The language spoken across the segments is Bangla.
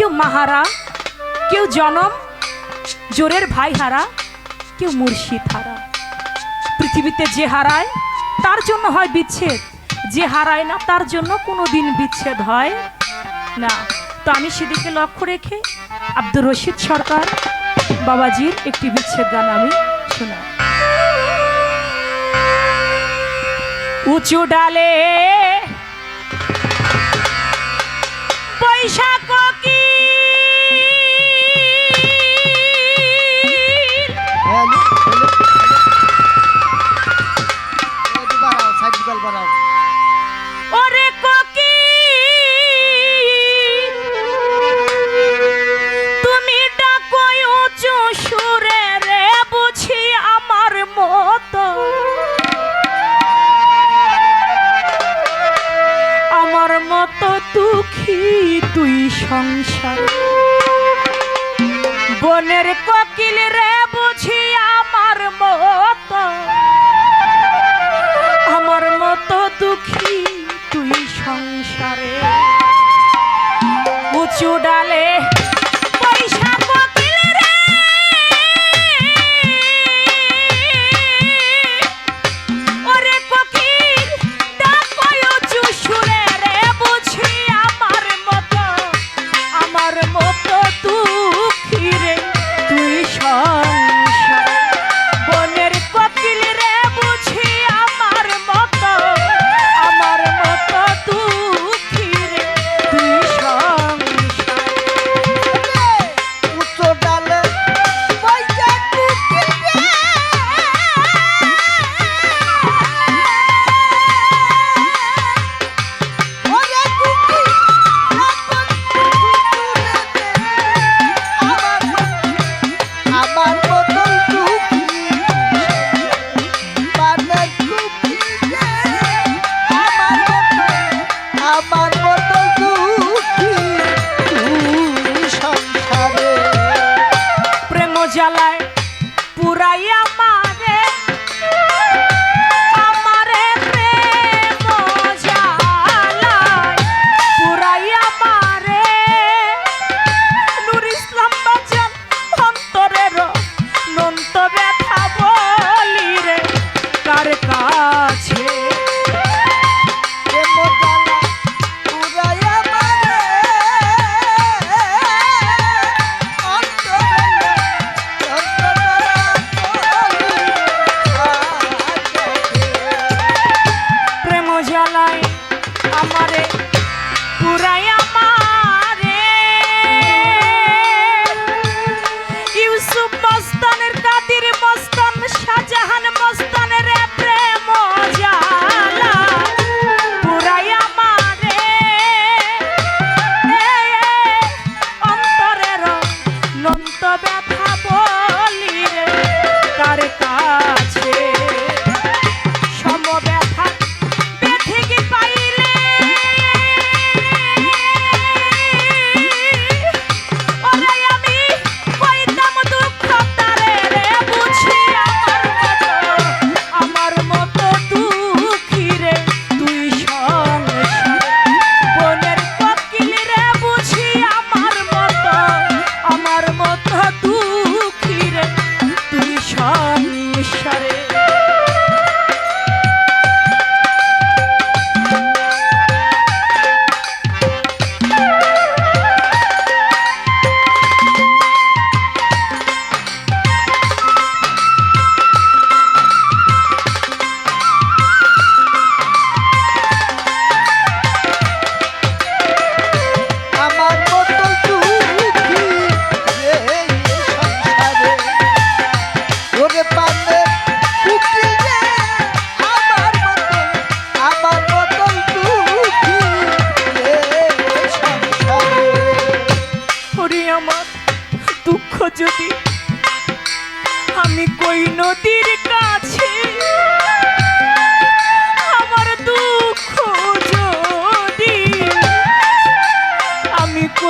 কেউ মাহারা, কেউ জনম, জোরের ভাই হারা কেউ মুর্শিদ হারা পৃথিবীতে যে হারায়, তার জন্য হয় বিচ্ছেদ। যে হারায় না, তার জন্য কোনো দিন বিচ্ছেদ হয় না। তো আমি সেদিকে লক্ষ্য রেখে আব্দুর রশিদ সরকার বাবাজির একটি বিচ্ছেদ গান আমি শোনা উঁচু ডালে পয়সা তুই সংসার। বনের কোকিল রে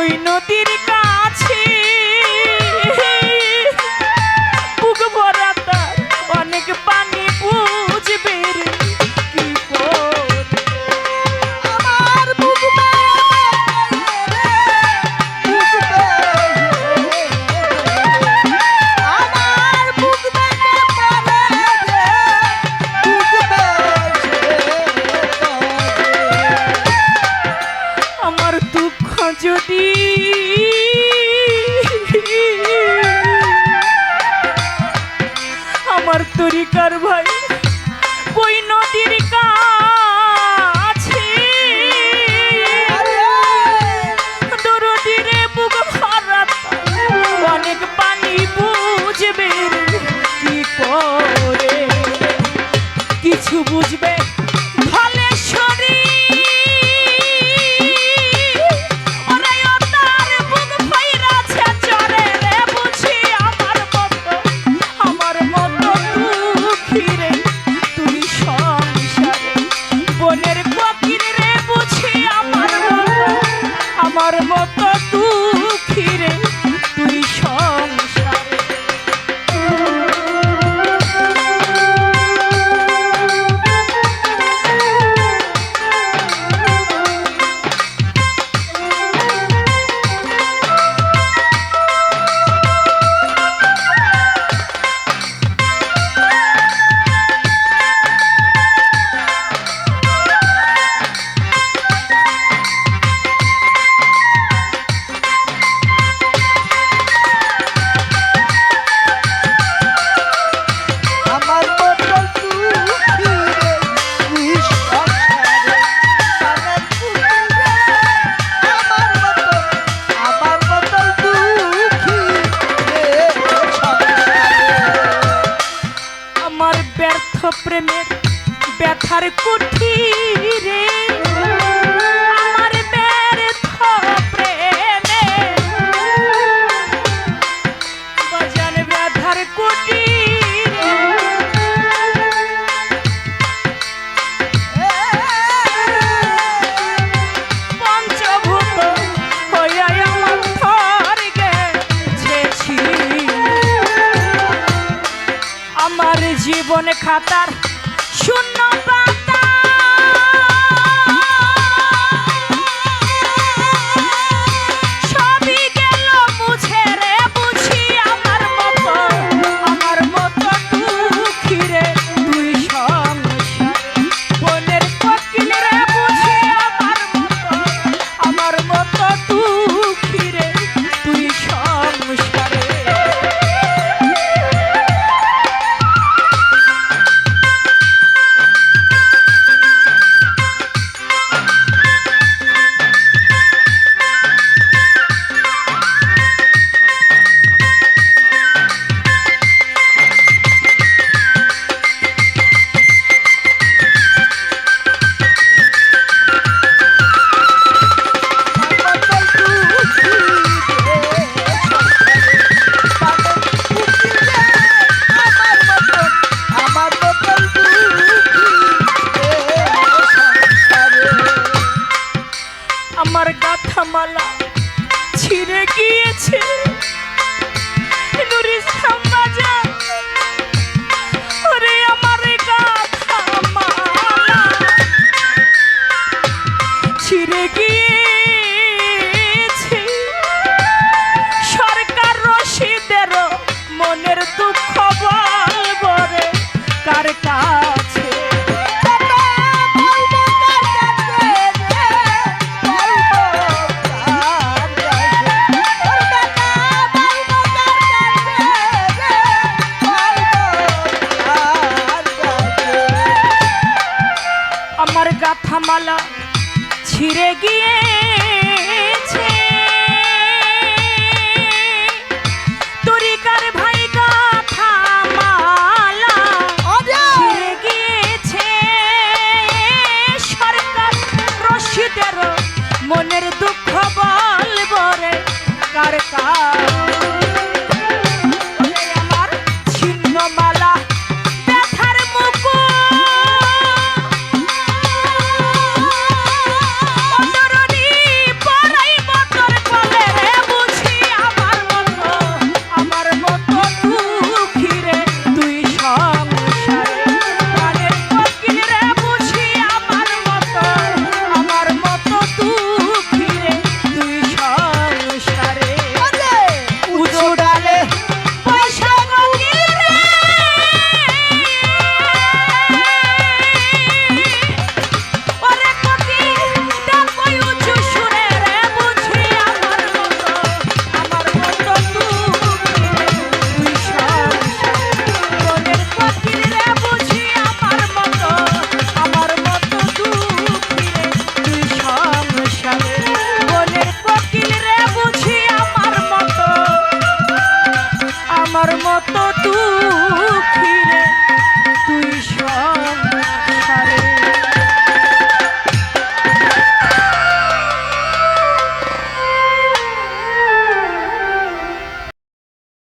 ওই নদীর কা প্রেমের ব্যথার কুঠি। কাঁথামালা ছিঁড়ে গিয়েছে। নুরিস মালা ছিঁড়ে গিয়ে